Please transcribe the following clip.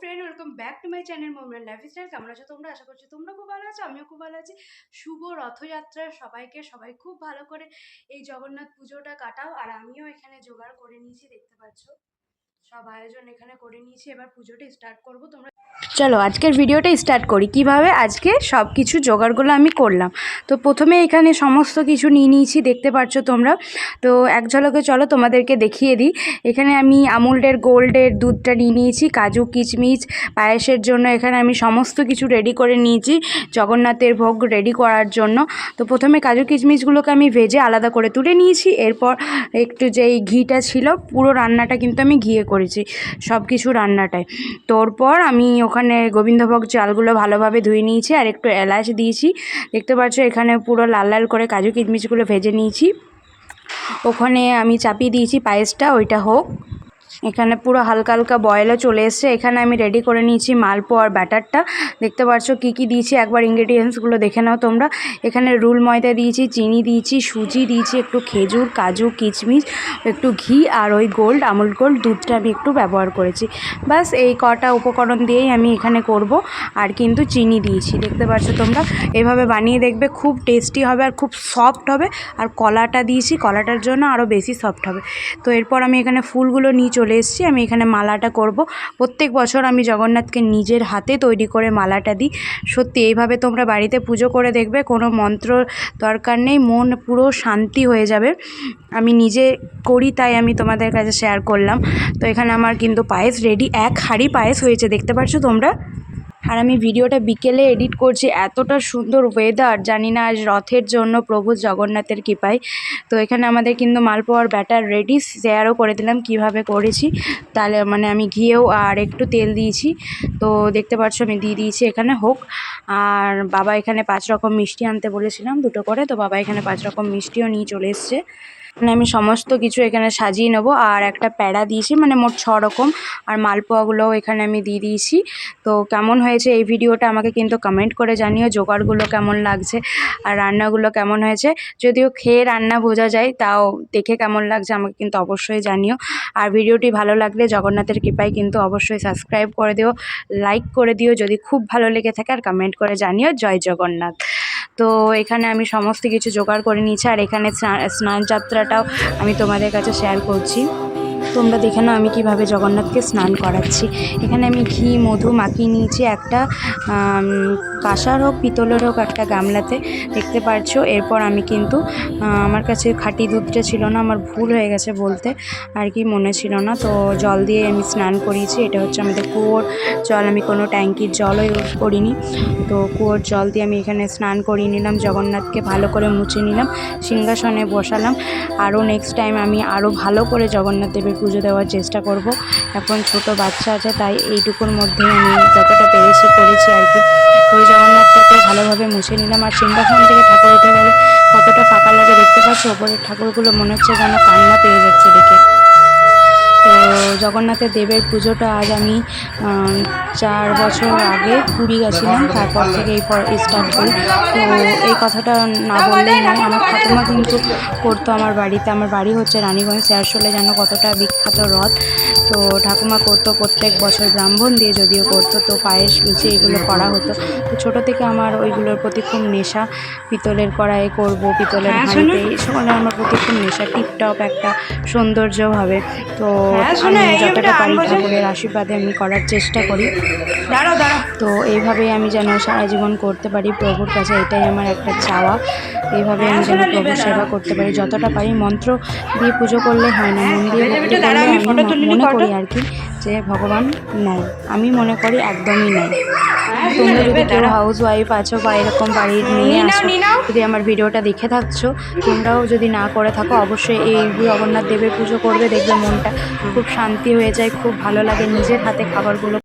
Friend welcome back to my channel moment lifestyle কেমন আছো তোমরা? আশা করছি তোমরা খুব ভালো আছো, আমিও খুব ভালো আছি। শুভ রথযাত্রা সবাইকে, সবাই খুব ভালো করে এই জগন্নাথ পুজোটা কাটাও। আর আমিও এখানে জোগাড় করে নিয়েছি, দেখতে পাচ্ছ। সব আয়োজন এখানে করে নিয়েছি। এবার পুজোটা স্টার্ট করব। তোমরা চলো, আজকের ভিডিওটা স্টার্ট করি। কীভাবে আজকে সব কিছু জোগাড়গুলো আমি করলাম। তো প্রথমে এখানে সমস্ত কিছু নিয়ে নিয়েছি, দেখতে পাচ্ছ তোমরা। তো এক ঝলকে চলো, তোমাদেরকে দেখিয়ে দিই। এখানে আমি আমুলডের, গোল্ডের দুধটা নিয়ে নিয়েছি, কাজু, কিচমিচ, পায়েসের জন্য এখানে আমি সমস্ত কিছু রেডি করে নিয়েছি, জগন্নাথের ভোগ রেডি করার জন্য। তো প্রথমে কাজু, কিচমিচগুলোকে আমি ভেজে আলাদা করে তুলে নিয়েছি। এরপর একটু যেই ঘিটা ছিল, পুরো রান্নাটা কিন্তু আমি ঘিয়ে করেছি সব কিছু রান্নাটায়। তোরপর আমি ওখানে গোবিন্দভোগ চালগুলো ভালোভাবে ধুয়ে নিয়েছি আর একটু এলাচ দিয়েছি। দেখতে পাচ্ছ এখানে পুরো লাল লাল করে কাজু কিচমিচগুলো ভেজে নিয়েছি। ওখানে আমি চাপিয়ে দিয়েছি পায়েসটা, ওইটা হোক। এখানে পুরো হালকা হালকা বয়েলও চলে এসছে। এখানে আমি রেডি করে নিয়েছি মালপোয়ার ব্যাটারটা। দেখতে পাচ্ছ কী কী দিয়েছি? একবার ইনগ্রেডিয়েন্টসগুলো দেখে নাও তোমরা। এখানে রুল ময়দা দিয়েছি, চিনি দিয়েছি, সুজি দিয়েছি, একটু খেজুর, কাজু, কিচমিচ, একটু ঘি আর ওই গোল্ড, আমুল গোল্ড দুধটা আমি একটু ব্যবহার করেছি। বাস এই কটা উপকরণ দিয়েই আমি এখানে করব। আর কিন্তু চিনি দিয়েছি, দেখতে পাচ্ছ তোমরা। এভাবে বানিয়ে দেখবে খুব টেস্টি হবে আর খুব সফট হবে। আর কলাটা দিয়েছি, কলাটার জন্য আরও বেশি সফট হবে। তো এরপর আমি এখানে ফুলগুলো নিয়ে চলে এসেছি, আমি এখানে মালাটা করব। প্রত্যেক বছর আমি জগন্নাথকে নিজের হাতে তৈরি করে মালাটা দিই। সত্যি, এইভাবে তোমরা বাড়িতে পুজো করে দেখবে, কোনো মন্ত্র দরকার নেই, মন পুরো শান্তি হয়ে যাবে। আমি নিজে করি, তাই আমি তোমাদের কাছে শেয়ার করলাম। তো এখানে আমার কিন্তু পায়েস রেডি এক হাঁড়ি পায়েস হয়েছে, দেখতে পাচ্ছ তোমরা? আর আমি ভিডিওটা বিকেলে এডিট করছি। এতটা সুন্দর ওয়েদার জানি না আজ রথের জন্য প্রভু জগন্নাথের কৃপায়। তো এখানে আমাদের কিন্তু মালপোয়ার ব্যাটার রেডি শেয়ারও করে দিলাম কীভাবে করেছি। তাহলে মানে আমি ঘিয়েও আর একটু তেল দিয়েছি। তো দেখতে পাচ্ছ আমি দিয়ে দিয়েছি এখানে হোক। আর বাবা এখানে পাঁচ রকম মিষ্টি আনতে বলেছিলাম দুটো করে। তো বাবা এখানে পাঁচ রকম মিষ্টিও নিয়ে চলে এসছে। মানে আমি সমস্ত কিছু এখানে সাজিয়ে নেব। আর একটা প্যাড়া দিয়েছি মানে মোট ছ রকম। আর মালপোয়াগুলোও এখানে আমি দিয়ে দিয়েছি। তো কেমন হয়েছে এই ভিডিওটা আমাকে কিন্তু কমেন্ট করে জানিও, জোগাড়গুলো কেমন লাগছে আর রান্নাগুলো কেমন হয়েছে। যদিও খেয়ে রান্না বোঝা যায়, তাও দেখে কেমন লাগছে আমাকে কিন্তু অবশ্যই জানিও। আর ভিডিওটি ভালো লাগলে জগন্নাথের কৃপায় কিন্তু অবশ্যই সাবস্ক্রাইব করে দিও লাইক করে দিও। যদি খুব ভালো লেগে থাকে আর কমেন্ট করে জানিও, জয় জগন্নাথ। তো এখানে আমি সমস্ত কিছু জোগাড় করে নিয়েছি আর এখানে স্না- স্নান যাত্রাটাও আমি তোমাদের কাছে শেয়ার করছি। তোমরা দেখে নাও আমি কীভাবে জগন্নাথকে স্নান করাচ্ছি। এখানে আমি ঘি, মধু মাখিয়ে নিয়েছি, একটা কাঁসার হোক, পিতলের হোক, একটা গামলাতে দেখতে পারছ। এরপর আমি কিন্তু আমার কাছে খাঁটি দুধটা ছিল না, আমার ভুল হয়ে গেছে বলতে, আর কি মনে ছিল না। তো জল দিয়ে আমি স্নান করিয়েছি, এটা হচ্ছে আমাদের কুয়োর জল। আমি কোনো ট্যাঙ্কির জলও ইউজ করিনি। তো কুয়োর জল দিয়ে আমি এখানে স্নান করিয়ে নিলাম, জগন্নাথকে ভালো করে মুছে নিলাম, সিংহাসনে বসালাম। আরও নেক্সট টাইম আমি আরও ভালো করে জগন্নাথ দেবের পুজো দেওয়ার চেষ্টা করব। এখন ছোট বাচ্চা আছে, তাই এইটুকুর মধ্যে আমি যতটা পেরেছি করেছি আর কি। ওই জগন্নাথটাকে ভালোভাবে মুছে নিলাম। আর সিংহাসন থেকে ঠাকুর উঠে গেলে কতটা ফাঁকা লাগে দেখতে পাচ্ছি? ওপরের ঠাকুরগুলো মনে হচ্ছে যেন কান্না পেয়ে যাচ্ছে দেখে। তো জগন্নাথের দেবের পুজোটা আজ আমি চার বছর আগে পুরী গেছিলাম তারপর থেকে এই পর স্টার্ট করি তো এই কথাটা না বললেই নয় আমার ঠাকুমা কিন্তু করতো আমার বাড়িতে। আমার বাড়ি হচ্ছে রানীগঞ্জ শেয়ারশোলে যেন কতটা বিখ্যাত রথ। তো ঠাকুমা করতো প্রত্যেক বছর ব্রাহ্মণ দিয়ে যদিও করতো তো পায়েস লুচি এগুলো করা হতো। তো ছোটো থেকে আমার ওইগুলোর প্রতি খুব নেশা। পিতলের কড়াই করব পিতলের হাঁড়িতে এই সকলে আমার প্রতি খুব নেশা টিপটপ একটা সৌন্দর্যভাবে। তো আমি যতটা পারি ঠাকুরের আশীর্বাদে আমি করার চেষ্টা করি। তো এইভাবেই আমি যেন সারা জীবন করতে পারি প্রভুর কাছে এটাই আমার একটা চাওয়া। এইভাবে আমি যেন প্রভুর সেবা করতে পারি যতটা পারি মন্ত্র দিয়ে পুজো করলে হয় না মন দিয়ে ভক্তি করলে আমি মনে করি আর কি যে ভগবান নেয় আমি মনে করি একদমই নেয় তোমরা যদি কেউ হাউস ওয়াইফ আছো বা এরকম বাড়ির নিয়ে আসো যদি আমার ভিডিওটা দেখে থাকছো তোমরাও যদি না করে থাকো অবশ্যই এই জগন্নাথ দেবের পুজো করবে দেখবে মনটা খুব শান্তি হয়ে যায় খুব ভালো লাগে নিজের হাতে খাবারগুলো